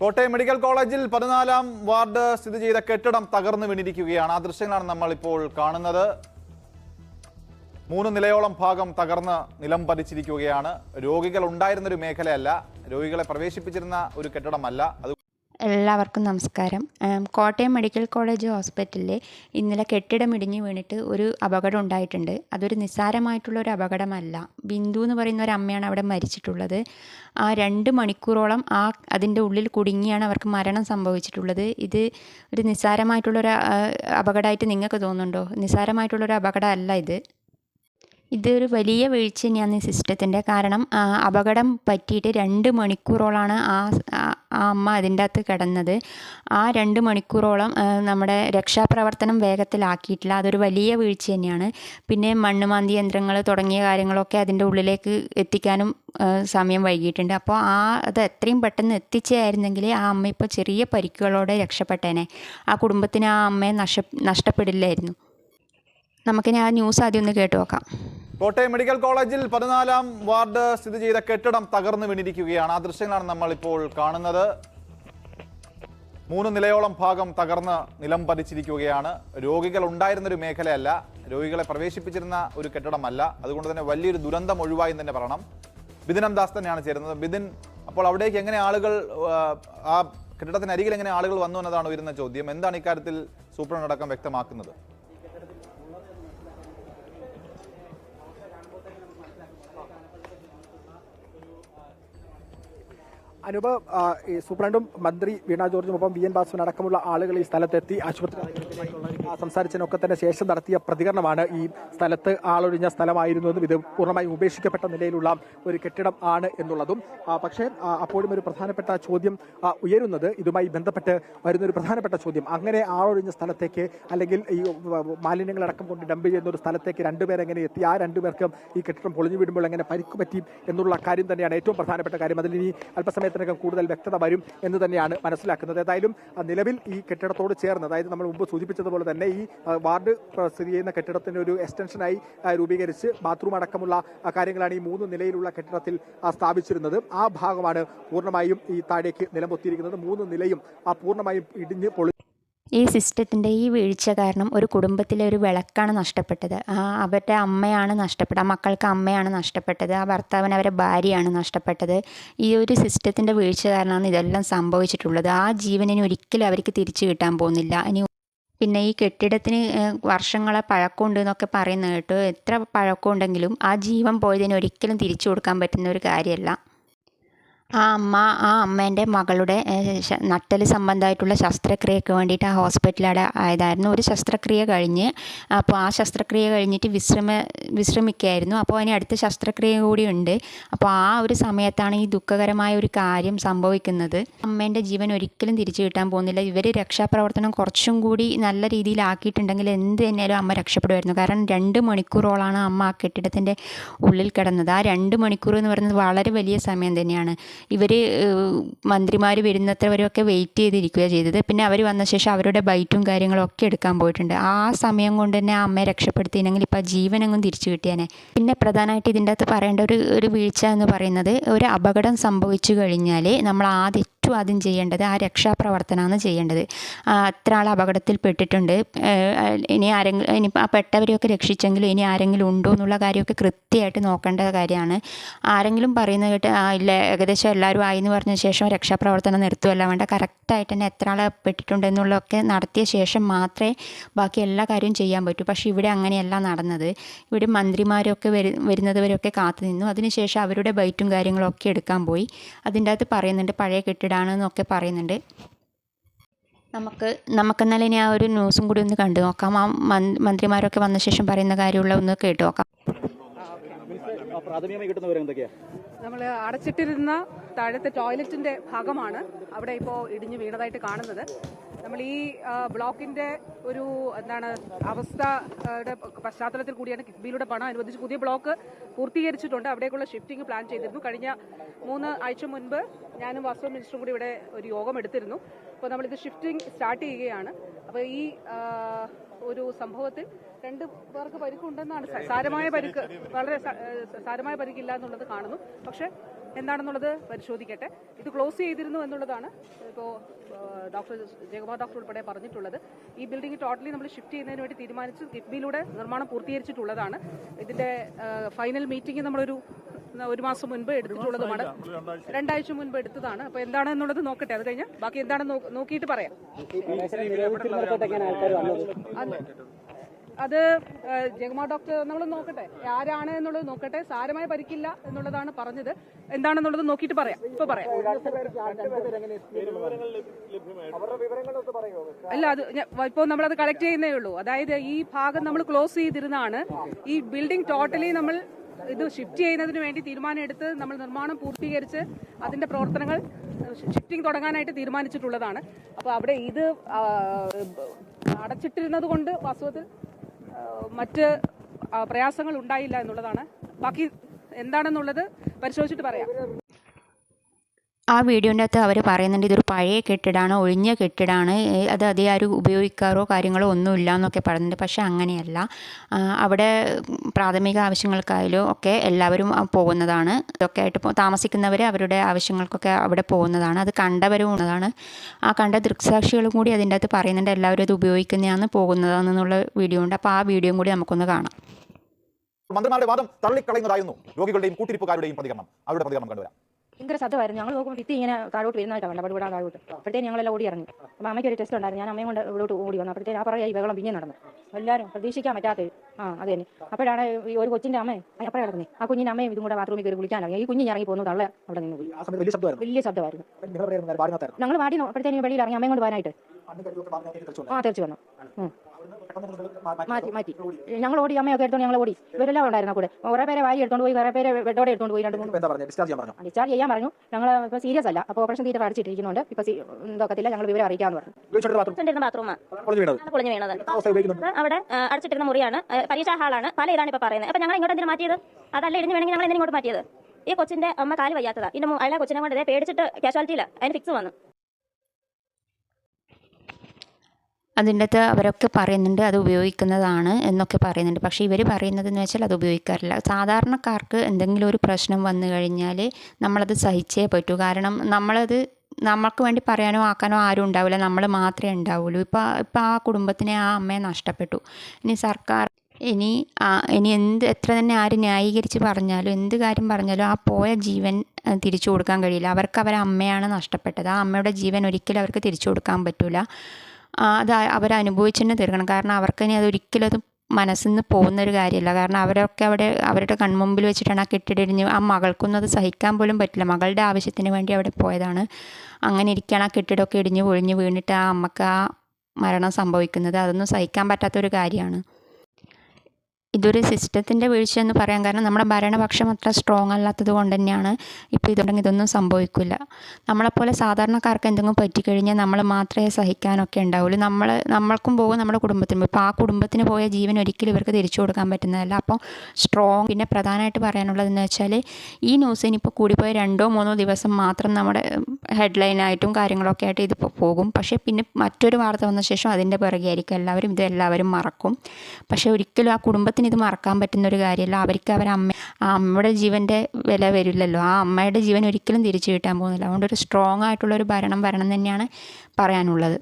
Kottayam medical കോളേജിൽ പതിനാലാം ward സ്ഥിതി ചെയ്ത കെട്ടിടം തകർന്നു വീണിരിക്കുകയാണ്. ആ ദൃശ്യങ്ങളാണ് നമ്മൾ ഇപ്പോൾ കാണുന്നത്. മൂന്ന് നിലയോളം ഭാഗം തകർന്ന് നിലം പതിച്ചിരിക്കുകയാണ്. രോഗികൾ ഉണ്ടായിരുന്നൊരു മേഖലയല്ല. രോഗികളെ പ്രവേശിപ്പിച്ചിരുന്ന ഒരു കെട്ടിടമല്ല. അത് എല്ലാവർക്കും നമസ്കാരം. കോട്ടയം മെഡിക്കൽ കോളേജ് ഹോസ്പിറ്റലിൽ ഇന്നലെ കെട്ടിടം ഇടിഞ്ഞു വീണിട്ട് ഒരു അപകടം ഉണ്ടായിട്ടുണ്ട്. അതൊരു നിസ്സാരമായിട്ടുള്ള ഒരു അപകടമല്ല. ബിന്ദു എന്ന് പറയുന്ന ഒരു അമ്മയാണ് അവിടെ മരിച്ചിട്ടുള്ളത്. ആ രണ്ട് മണിക്കൂറോളം ആ അതിന്റെ ഉള്ളിൽ കുടുങ്ങിയാണ് അവർക്ക് മരണം സംഭവിച്ചിട്ടുള്ളത്. ഇത് ഒരു നിസ്സാരമായിട്ടുള്ളൊരു അപകടമായിട്ട് നിങ്ങൾക്ക് തോന്നുന്നുണ്ടോ? നിസ്സാരമായിട്ടുള്ളൊരു അപകടമല്ല ഇത്. ഇതൊരു വലിയ വീഴ്ച തന്നെയാണ് സിസ്റ്റത്തിന്റെ കാരണം. അപകടം പറ്റിയിട്ട് രണ്ട് മണിക്കൂറോളാണ് ആ ആ ആ അമ്മ അതിന്റെ അകത്ത് കിടന്നത്. ആ രണ്ട് മണിക്കൂറോളം നമ്മുടെ രക്ഷാപ്രവർത്തനം വേഗത്തിലാക്കിയിട്ടില്ല. അതൊരു വലിയ വീഴ്ച തന്നെയാണ് പിന്നെ മണ്ണുമാന്തി യന്ത്രങ്ങൾ തുടങ്ങിയ കാര്യങ്ങളൊക്കെ അതിന്റെ ഉള്ളിലേക്ക് എത്തിക്കാനും സമയം വൈകിയിട്ടുണ്ട്. അപ്പോൾ ആ അത് എത്രയും പെട്ടെന്ന് എത്തിച്ചായിരുന്നെങ്കിൽ ആ അമ്മ ഇപ്പോൾ ചെറിയ പരിക്കുകളോടെ രക്ഷപ്പെട്ടേനെ. ആ കുടുംബത്തിന് ആ അമ്മയെ നഷ്ട നഷ്ടപ്പെടില്ലായിരുന്നു. നമുക്കിനി ആ ന്യൂസ് ആദ്യം ഒന്ന് കേട്ടു നോക്കാം. കോട്ടയം മെഡിക്കൽ കോളേജിൽ പതിനാലാം വാർഡ് സ്ഥിതി ചെയ്ത കെട്ടിടം തകർന്നു വീണിരിക്കുകയാണ്. ആ ദൃശ്യങ്ങളാണ് നമ്മൾ ഇപ്പോൾ കാണുന്നത്. മൂന്ന് നിലയോളം ഭാഗം തകർന്ന് നിലം പതിച്ചിരിക്കുകയാണ്. രോഗികൾ ഉണ്ടായിരുന്നൊരു മേഖലയല്ല. രോഗികളെ പ്രവേശിപ്പിച്ചിരുന്ന ഒരു കെട്ടിടമല്ല. അതുകൊണ്ട് തന്നെ വലിയൊരു ദുരന്തം ഒഴിവായി തന്നെ പറയണം. ബിദിനം ദാസ് തന്നെയാണ് ചേരുന്നത്. ബിദിൻ അപ്പോൾ അവിടേക്ക് എങ്ങനെ ആളുകൾ ആ, ആ കെട്ടിടത്തിന് അരികിൽ എങ്ങനെ ആളുകൾ വന്നു എന്നതാണ് ഉയരുന്ന ചോദ്യം. എന്താണ് ഇക്കാര്യത്തിൽ സൂപ്രണ്ട് അടക്കം വ്യക്തമാക്കുന്നത്? അനൂപ് സൂപ്രണ്ടും മന്ത്രി വീണ ജോർജും ഒപ്പം വി എൻ ബാസുവിനടക്കമുള്ള ആളുകൾ ഈ സ്ഥലത്തെത്തി ആശുപത്രി സംസാരിച്ചതിനൊക്കെ തന്നെ ശേഷം നടത്തിയ പ്രതികരണമാണ് ഈ സ്ഥലത്ത് ആളൊഴിഞ്ഞ സ്ഥലമായിരുന്നതും. ഇത് പൂർണമായും ഉപേക്ഷിക്കപ്പെട്ട നിലയിലുള്ള ഒരു കെട്ടിടം ആണ് എന്നുള്ളതും. പക്ഷേ അപ്പോഴും ഒരു പ്രധാനപ്പെട്ട ചോദ്യം ഉയരുന്നത്. ഇതുമായി ബന്ധപ്പെട്ട് വരുന്ന ഒരു പ്രധാനപ്പെട്ട ചോദ്യം. അങ്ങനെ ആളൊഴിഞ്ഞ സ്ഥലത്തേക്ക് അല്ലെങ്കിൽ ഈ മാലിന്യങ്ങളടക്കം കൊണ്ട് ഡംപ് ചെയ്യുന്ന ഒരു സ്ഥലത്തേക്ക് രണ്ടുപേരെങ്ങനെ എത്തി? ആ രണ്ടുപേർക്കും ഈ കെട്ടിടം പൊളിഞ്ഞു വീടുമ്പോൾ എങ്ങനെ പരിക്ക് പറ്റി എന്നുള്ള കാര്യം തന്നെയാണ് ഏറ്റവും പ്രധാനപ്പെട്ട കാര്യം. അതിൽ ഇനി അല്പസമയത്തിനകം കൂടുതൽ വ്യക്തത വരും എന്ന് തന്നെയാണ് മനസ്സിലാക്കുന്നത്. ഏതായാലും നിലവിൽ ഈ കെട്ടിടത്തോട് ചേർന്ന് അതായത് നമ്മൾ മുമ്പ് സൂചിപ്പിച്ചതുപോലെ തന്നെ ഈ വാർഡ് സ്ഥിതി ചെയ്യുന്ന കെട്ടിടത്തിന് ഒരു എക്സ്റ്റൻഷനായി രൂപീകരിച്ച് ബാത്റൂം അടക്കമുള്ള കാര്യങ്ങളാണ് ഈ മൂന്ന് നിലയിലുള്ള കെട്ടിടത്തിൽ സ്ഥാപിച്ചിരുന്നത്. ആ ഭാഗമാണ് പൂർണമായും ഈ താഴേക്ക് നിലംപൊത്തിയിരിക്കുന്നത്. മൂന്ന് നിലയും ആ പൂർണമായും ഇടിഞ്ഞ് പൊളി ഈ സിസ്റ്റത്തിന്റെ ഈ വീഴ്ച കാരണം ഒരു കുടുംബത്തിലെ ഒരു വിളക്കാണ് നഷ്ടപ്പെട്ടത്. അവരുടെ അമ്മയാണ് നഷ്ടപ്പെട്ടത്. ആ മക്കൾക്ക് അമ്മയാണ് നഷ്ടപ്പെട്ടത്. ആ ഭർത്താവിന് അവരെ ഭാര്യയാണ് നഷ്ടപ്പെട്ടത്. ഈ ഒരു സിസ്റ്റത്തിന്റെ വീഴ്ച കാരണമാണ് ഇതെല്ലാം സംഭവിച്ചിട്ടുള്ളത്. ആ ജീവനിന് ഒരിക്കലും അവർക്ക് തിരിച്ചു കിട്ടാൻ പോകുന്നില്ല. ഇനി പിന്നെ ഈ കെട്ടിടത്തിന് വർഷങ്ങളെ പഴക്കമുണ്ട് എന്നൊക്കെ പറയുന്നത് കേട്ടു. എത്ര പഴക്കമുണ്ടെങ്കിലും ആ ജീവൻ പോയതിന് ഒരിക്കലും തിരിച്ചു കൊടുക്കാൻ പറ്റുന്ന ഒരു കാര്യമല്ല. ആ അമ്മ ആ അമ്മേന്റെ മകളുടെ നട്ടൽ സംബന്ധമായിട്ടുള്ള ശസ്ത്രക്രിയക്ക് വേണ്ടിയിട്ട് ആ ഹോസ്പിറ്റലിൽ ആയതായിരുന്നു. ഒരു ശസ്ത്രക്രിയ കഴിഞ്ഞ് അപ്പോൾ ആ ശസ്ത്രക്രിയ കഴിഞ്ഞിട്ട് വിശ്രമ വിശ്രമിക്കുകയായിരുന്നു അപ്പോൾ അതിന് അടുത്ത ശസ്ത്രക്രിയ കൂടി ഉണ്ട്. അപ്പോൾ ആ ഒരു സമയത്താണ് ഈ ദുഃഖകരമായ ഒരു കാര്യം സംഭവിക്കുന്നത്. അമ്മേന്റെ ജീവൻ ഒരിക്കലും തിരിച്ചു കിട്ടാൻ പോകുന്നില്ല. ഇവർ രക്ഷാപ്രവർത്തനം കുറച്ചും കൂടി നല്ല രീതിയിലാക്കിയിട്ടുണ്ടെങ്കിൽ എന്ത് തന്നെയാലും അമ്മ രക്ഷപ്പെടുമായിരുന്നു. കാരണം രണ്ട് മണിക്കൂറോളാണ് അമ്മ ആ കെട്ടിടത്തിന്റെ ഉള്ളിൽ കിടന്നത്. ആ രണ്ട് മണിക്കൂർ എന്ന് പറയുന്നത് വളരെ വലിയ സമയം തന്നെയാണ്. ഇവർ മന്ത്രിമാർ വരുന്നത്ര വരെയൊക്കെ വെയിറ്റ് ചെയ്തിരിക്കുകയാണ് ചെയ്തത്. പിന്നെ അവർ വന്ന ശേഷം അവരുടെ ബൈറ്റും കാര്യങ്ങളും ഒക്കെ എടുക്കാൻ പോയിട്ടുണ്ട്. ആ സമയം കൊണ്ട് തന്നെ അമ്മയെ രക്ഷപ്പെടുത്തിയില്ലെങ്കിൽ ഇപ്പോൾ ജീവനങ്ങും തിരിച്ചു കിട്ടിയാനെ. പിന്നെ പ്രധാനമായിട്ട് ഇതിന്റെ അകത്ത് പറയേണ്ട ഒരു ഒരു വീഴ്ച എന്ന് പറയുന്നത് ഒരു അപകടം സംഭവിച്ചു കഴിഞ്ഞാൽ നമ്മൾ ആദ്യം ഏറ്റവും ആദ്യം ചെയ്യേണ്ടത് ആ രക്ഷാപ്രവർത്തനമാണ് ചെയ്യേണ്ടത്. അത്ര ആൾ അപകടത്തിൽ പെട്ടിട്ടുണ്ട്. ഇനി ആരെങ്കിലും ഇനി ആ പെട്ടവരെയൊക്കെ രക്ഷിച്ചെങ്കിലും ഇനി ആരെങ്കിലും ഉണ്ടോ എന്നുള്ള കാര്യമൊക്കെ കൃത്യമായിട്ട് നോക്കേണ്ട കാര്യമാണ്. ആരെങ്കിലും പറയുന്നത് കേട്ട് ആ ഇല്ല ഏകദേശം എല്ലാവരും ആയി എന്ന് പറഞ്ഞ ശേഷം രക്ഷാപ്രവർത്തനം നിർത്തുമല്ല വേണ്ട. കറക്റ്റായിട്ട് തന്നെ എത്ര ആളെ പെട്ടിട്ടുണ്ട് എന്നുള്ളതൊക്കെ നടത്തിയ ശേഷം മാത്രമേ ബാക്കി എല്ലാ കാര്യവും ചെയ്യാൻ പറ്റൂ. പക്ഷേ ഇവിടെ അങ്ങനെയല്ല നടന്നത്. ഇവിടെ മന്ത്രിമാരൊക്കെ വരു വരുന്നതുവരെയൊക്കെ കാത്തു നിന്നു അതിനുശേഷം അവരുടെ ബൈറ്റും കാര്യങ്ങളൊക്കെ എടുക്കാൻ പോയി. അതിന്റെ അകത്ത് പറയുന്നുണ്ട് പഴയ കെട്ടിടാണെന്നൊക്കെ പറയുന്നുണ്ട്. നമുക്ക് നമുക്കെന്നാൽ ഇനി ആ ഒരു ന്യൂസും കൂടി ഒന്ന് കണ്ടു നോക്കാം. ആ മന്ത്രിമാരൊക്കെ വന്ന ശേഷം പറയുന്ന കാര്യമുള്ള ഒന്ന് കേട്ടു നോക്കാം. പ്രാഥമികമായി കിട്ടുന്ന വിവരം എന്തൊക്കെയാ? നമ്മൾ അടച്ചിട്ടിരുന്ന താഴത്തെ ടോയ്ലറ്റിന്റെ ഭാഗമാണ് അവിടെ ഇപ്പോൾ ഇടിഞ്ഞു വീണതായിട്ട് കാണുന്നത്. നമ്മൾ ഈ ബ്ലോക്കിന്റെ ഒരു എന്താണ് അവസ്ഥയുടെ പശ്ചാത്തലത്തിൽ കൂടിയാണ് കിഫ്ബിയിലൂടെ പണം അനുവദിച്ച് പുതിയ ബ്ലോക്ക് പൂർത്തീകരിച്ചിട്ടുണ്ട്. അവിടേക്കുള്ള ഷിഫ്റ്റിംഗ് പ്ലാൻ ചെയ്തിരുന്നു. കഴിഞ്ഞ മൂന്ന് ആഴ്ച മുൻപ് ഞാനും വാസ്തു മിനിസ്റ്ററും കൂടി ഇവിടെ ഒരു യോഗം എടുത്തിരുന്നു. അപ്പോൾ നമ്മളിത് ഷിഫ്റ്റിംഗ് സ്റ്റാർട്ട് ചെയ്യുകയാണ്. അപ്പോൾ ഈ ഒരു സംഭവത്തിൽ രണ്ട് പേർക്ക് പരിക്കുണ്ടെന്നാണ് സാരമായ പരിക്ക് വളരെ സാരമായ പരിക്കില്ല എന്നുള്ളത് കാണുന്നു. പക്ഷേ എന്താണെന്നുള്ളത് പരിശോധിക്കട്ടെ. ഇത് ക്ലോസ് ചെയ്തിരുന്നു എന്നുള്ളതാണ് ഇപ്പോൾ ഡോക്ടർ ജയകുമാർ ഡോക്ടർ ഉൾപ്പെടെ പറഞ്ഞിട്ടുള്ളത്. ഈ ബിൽഡിംഗ് ടോട്ടലി നമ്മൾ ഷിഫ്റ്റ് ചെയ്യുന്നതിന് വേണ്ടി തീരുമാനിച്ച് കിഫ്ബിയിലൂടെ നിർമ്മാണം പൂർത്തീകരിച്ചിട്ടുള്ളതാണ്. ഇതിന്റെ ഫൈനൽ മീറ്റിംഗ് നമ്മളൊരു ഒരു മാസം മുൻപ് എടുത്തിട്ടുള്ളതുമാണ്. രണ്ടാഴ്ച മുൻപ് എടുത്തതാണ്. അപ്പോൾ എന്താണെന്നുള്ളത് നോക്കട്ടെ. അത് കഴിഞ്ഞ് ബാക്കി എന്താണെന്ന് നോക്കിയിട്ട് പറയാം. അത് ജഗമാ ഡോക്ടർ നമ്മൾ നോക്കട്ടെ. ആരാണ് എന്നുള്ളത് നോക്കട്ടെ. സാരമായ പരിക്കില്ല എന്നുള്ളതാണ് പറഞ്ഞത്. എന്താണെന്നുള്ളത് നോക്കിയിട്ട് പറയാം. ഇപ്പൊ പറയാം. അല്ല അത് ഇപ്പോ നമ്മളത് കളക്ട് ചെയ്യുന്നേ ഉള്ളൂ. അതായത് ഈ ഭാഗം നമ്മൾ ക്ലോസ് ചെയ്തിരുന്നാണ് ഈ ബിൽഡിംഗ് ടോട്ടലി നമ്മൾ ഇത് ഷിഫ്റ്റ് ചെയ്യുന്നതിന് വേണ്ടി തീരുമാനം എടുത്ത് നമ്മൾ നിർമ്മാണം പൂർത്തീകരിച്ച് അതിന്റെ പ്രവർത്തനങ്ങൾ ഷിഫ്റ്റിംഗ് തുടങ്ങാനായിട്ട് തീരുമാനിച്ചിട്ടുള്ളതാണ്. അപ്പോൾ അവിടെ ഇത് അടച്ചിട്ടിരുന്നത് കൊണ്ട് വാസ്തവത്തിൽ മറ്റ് പ്രയാസങ്ങൾ ഉണ്ടായില്ല എന്നുള്ളതാണ്. ബാക്കി എന്താണെന്നുള്ളത് പരിശോധിച്ചിട്ട് പറയാം. ആ വീഡിയോന്റെ അകത്ത് അവർ പറയുന്നുണ്ട് ഇതൊരു പഴയ കെട്ടിടമാണ് ഒഴിഞ്ഞ കെട്ടിടമാണ് അത് അതേ ആരും ഉപയോഗിക്കാറോ കാര്യങ്ങളോ ഒന്നുമില്ല എന്നൊക്കെ പറയുന്നുണ്ട്. പക്ഷേ അങ്ങനെയല്ല. അവിടെ പ്രാഥമിക ആവശ്യങ്ങൾക്കായാലും ഒക്കെ എല്ലാവരും പോകുന്നതാണ്. ഇതൊക്കെ ആയിട്ട് താമസിക്കുന്നവർ അവരുടെ ആവശ്യങ്ങൾക്കൊക്കെ അവിടെ പോകുന്നതാണ്. അത് കണ്ടവരും ഉള്ളതാണ്. ആ കണ്ട ദൃക്സാക്ഷികളും കൂടി അതിന്റെ അകത്ത് പറയുന്നുണ്ട് എല്ലാവരും അത് ഉപയോഗിക്കുന്നതാണ് പോകുന്നതാണെന്നുള്ള വീഡിയോ ഉണ്ട്. അപ്പോൾ ആ വീഡിയോയും കൂടി നമുക്കൊന്ന് കാണാം. മന്ത്രിമാരുടെ വാദം തള്ളിക്കളയുന്നതായിരുന്നു. രോഗികളുടെയും കൂട്ടിരിപ്പുകാരുടെയും പ്രതികരണം. അവരുടെ പ്രതികരണം കണ്ടുവരാം. ഭയങ്കര ശബ്ദമായിരുന്നു ഞങ്ങൾ നോക്കുമ്പോൾ ഭിത്തി ഇങ്ങനെ താഴോട്ട് വരുന്നതായിട്ടാണ് കണ്ടത് പടുപടാൻ താഴോട്ട്. അപ്പോഴത്തേക്ക് ഞങ്ങളെല്ലാം ഓടി ഇറങ്ങി അപ്പോൾ അമ്മയ്ക്ക് ഒരു ടെസ്റ്റ് ഉണ്ടായിരുന്നു. ഞാൻ അമ്മയും കൊണ്ട് ഇവിടോട്ട് ഓടി വന്നു. അപ്പോഴത്തേക്ക് ആ പറയാ ഈ ബഹളം പിന്നെ നടന്നു. എല്ലാവരും പ്രതീക്ഷിക്കാൻ പറ്റാത്ത ആ അത് തന്നെ. അപ്പോഴാണ് ഈ ഒരു കൊച്ചിന്റെ അമ്മ അപ്പഴ കിടക്കുന്നത് ആ കുഞ്ഞിന്റെ അമ്മയും ഇതും കൂടെ ബാത്റൂമിൽ കയറി ഇറങ്ങി. ഈ കുഞ്ഞിന് ഇറങ്ങി പോകുന്നു. തള്ള അവിടെ നിന്ന് പോയി. വലിയ ശബ്ദമായിരുന്നു. ഞങ്ങൾ വാടി അപ്പോഴത്തേക്ക് വെളിയിൽ ഇറങ്ങി. അമ്മയും കൊണ്ട് പോകാനായിട്ട്. ആ തീർച്ചയായിട്ടും വന്നു. മാറ്റി മാറ്റി ഞങ്ങൾ ഓടി അമ്മയൊക്കെ എടുത്തോണ്ട് ഞങ്ങൾ ഓടി. ഇവരെല്ലാം ഉണ്ടായിരുന്നു കൂടെ? കുറെ പേരെ വായി എടുത്തോണ്ട് പോയി കുറെ പേരെ വെട്ടോടെ എടുത്തോണ്ട് പോയി രണ്ട് മൂന്ന് ഡിസ്ചാർജ് ചെയ്യാൻ പറഞ്ഞു? ഡിസ്ചാർജ് ചെയ്യാൻ പറഞ്ഞു. ഞങ്ങൾ ഇപ്പോൾ സീരിയസ് അല്ല. അപ്പോൾ ഓപ്പറേഷൻ തീരെ അടിച്ചിട്ടിരിക്കുന്നുണ്ട് ഇപ്പോൾ ഇതൊക്കത്തില്ല. ഞങ്ങൾ വിവരം അറിയിക്കാന്ന് പറഞ്ഞു. ബാത്റൂമാണ് പൊളിഞ്ഞു വീണത് അവിടെ അടച്ചിട്ടിരുന്ന മുറിയാണ്. പരീക്ഷാ ഹാളാണ്. പല ഇതാണ് ഇപ്പൊ പറയുന്നത്. അപ്പൊ ഞങ്ങൾ ഇങ്ങോട്ട് എന്തിനു മാറ്റിയത്? അതല്ല ഇടിഞ്ഞു വേണമെങ്കിൽ ഞങ്ങൾ എന്തിനു ഇങ്ങോട്ട് മാറ്റിയത്? ഈ കൊച്ചിന്റെ അമ്മ കാൽ വയ്യാത്തതാ. ഇതിന്റെ അയാളെ കൊച്ചിനെ കൊണ്ട് ഇതേ പേടിച്ചിട്ട് കാഷ്വാലിറ്റിയില്ല അതിന് ഫിക്സ് വന്നു. അതിന്റെ അകത്ത് അവരൊക്കെ പറയുന്നുണ്ട് അത് ഉപയോഗിക്കുന്നതാണ് എന്നൊക്കെ പറയുന്നുണ്ട്. പക്ഷേ ഇവർ പറയുന്നതെന്ന് വെച്ചാൽ അത് ഉപയോഗിക്കാറില്ല. സാധാരണക്കാർക്ക് എന്തെങ്കിലും ഒരു പ്രശ്നം വന്നു കഴിഞ്ഞാൽ നമ്മളത് സഹിച്ചേ പറ്റൂ. കാരണം നമ്മളത് നമുക്ക് വേണ്ടി പറയാനോ ആക്കാനോ ആരും ഉണ്ടാവില്ല. നമ്മൾ മാത്രമേ ഉണ്ടാവുള്ളൂ. ഇപ്പോൾ ഇപ്പോൾ ആ കുടുംബത്തിനെ ആ അമ്മയെ നഷ്ടപ്പെട്ടു. ഇനി സർക്കാർ ഇനി ഇനി എന്ത് എത്ര തന്നെ ആര് ന്യായീകരിച്ച് പറഞ്ഞാലും എന്ത് കാര്യം പറഞ്ഞാലും ആ പോയ ജീവൻ തിരിച്ചു കൊടുക്കാൻ കഴിയില്ല. അവർക്ക് അവരെ അമ്മയാണ് നഷ്ടപ്പെട്ടത്. ആ അമ്മയുടെ ജീവൻ ഒരിക്കലും അവർക്ക് തിരിച്ചു കൊടുക്കാൻ പറ്റില്ല അത് അവർ അനുഭവിച്ച് തീർക്കണം. കാരണം അവർക്ക് ഇനി അതൊരിക്കലും അത് മനസ്സിൽ നിന്ന് പോകുന്നൊരു കാര്യമല്ല കാരണം അവരൊക്കെ അവിടെ അവരുടെ കൺമുമ്പിൽ വെച്ചിട്ടാണ് ആ കെട്ടിടിഞ്ഞ് ആ മകൾക്കൊന്നും അത് സഹിക്കാൻ പോലും പറ്റില്ല. മകളുടെ ആവശ്യത്തിന് വേണ്ടി അവിടെ പോയതാണ്. അങ്ങനെ ഇരിക്കുകയാണ് ആ കെട്ടിടമൊക്കെ ഇടിഞ്ഞ് പൊളിഞ്ഞ് വീണിട്ട് ആ അമ്മയ്ക്ക് ആ മരണം സംഭവിക്കുന്നത്. അതൊന്നും സഹിക്കാൻ പറ്റാത്തൊരു കാര്യമാണ്. ഇതൊരു സിസ്റ്റത്തിന്റെ വീഴ്ച എന്ന് പറയാൻ കാരണം നമ്മുടെ ഭരണപക്ഷം അത്ര സ്ട്രോങ് അല്ലാത്തത് കൊണ്ട് തന്നെയാണ് ഇപ്പോൾ ഇതുണ്ടെങ്കിൽ ഇതൊന്നും സംഭവിക്കില്ല. നമ്മളെപ്പോലെ സാധാരണക്കാർക്ക് എന്തെങ്കിലും പറ്റിക്കഴിഞ്ഞാൽ നമ്മൾ മാത്രമേ സഹിക്കാനൊക്കെ ഉണ്ടാവുള്ളൂ. നമ്മൾ നമ്മൾക്കും പോകും നമ്മുടെ കുടുംബത്തിനും. ഇപ്പോൾ ആ കുടുംബത്തിന് പോയ ജീവൻ ഒരിക്കലും ഇവർക്ക് തിരിച്ചു കൊടുക്കാൻ പറ്റുന്നതല്ല. അപ്പോൾ സ്ട്രോങ് പിന്നെ പ്രധാനമായിട്ട് പറയാനുള്ളതെന്ന് വെച്ചാൽ ഈ ന്യൂസ് ഇനിയിപ്പോൾ കൂടിപ്പോയ രണ്ടോ മൂന്നോ ദിവസം മാത്രം നമ്മുടെ ഹെഡ്ലൈനായിട്ടും കാര്യങ്ങളൊക്കെ ആയിട്ട് ഇതിപ്പോൾ പോകും. പക്ഷേ പിന്നെ മറ്റൊരു വാർത്ത വന്ന ശേഷം അതിന്റെ പിറകെ ആയിരിക്കും എല്ലാവരും ഇത് എല്ലാവരും മറക്കും. പക്ഷേ ഒരിക്കലും ആ കുടുംബത്തിന് ഇത് മറക്കാൻ പറ്റുന്ന ഒരു കാര്യമല്ല. അവർക്ക് അവരെ അമ്മ ആ അമ്മയുടെ ജീവന്റെ വില വരില്ലല്ലോ. ആ അമ്മയുടെ ജീവൻ ഒരിക്കലും തിരിച്ചു കിട്ടാൻ പോകുന്നില്ല. അതുകൊണ്ട് ഒരു സ്ട്രോങ് ആയിട്ടുള്ള ഒരു ഭരണം വരണം തന്നെയാണ് പറയാനുള്ളത്.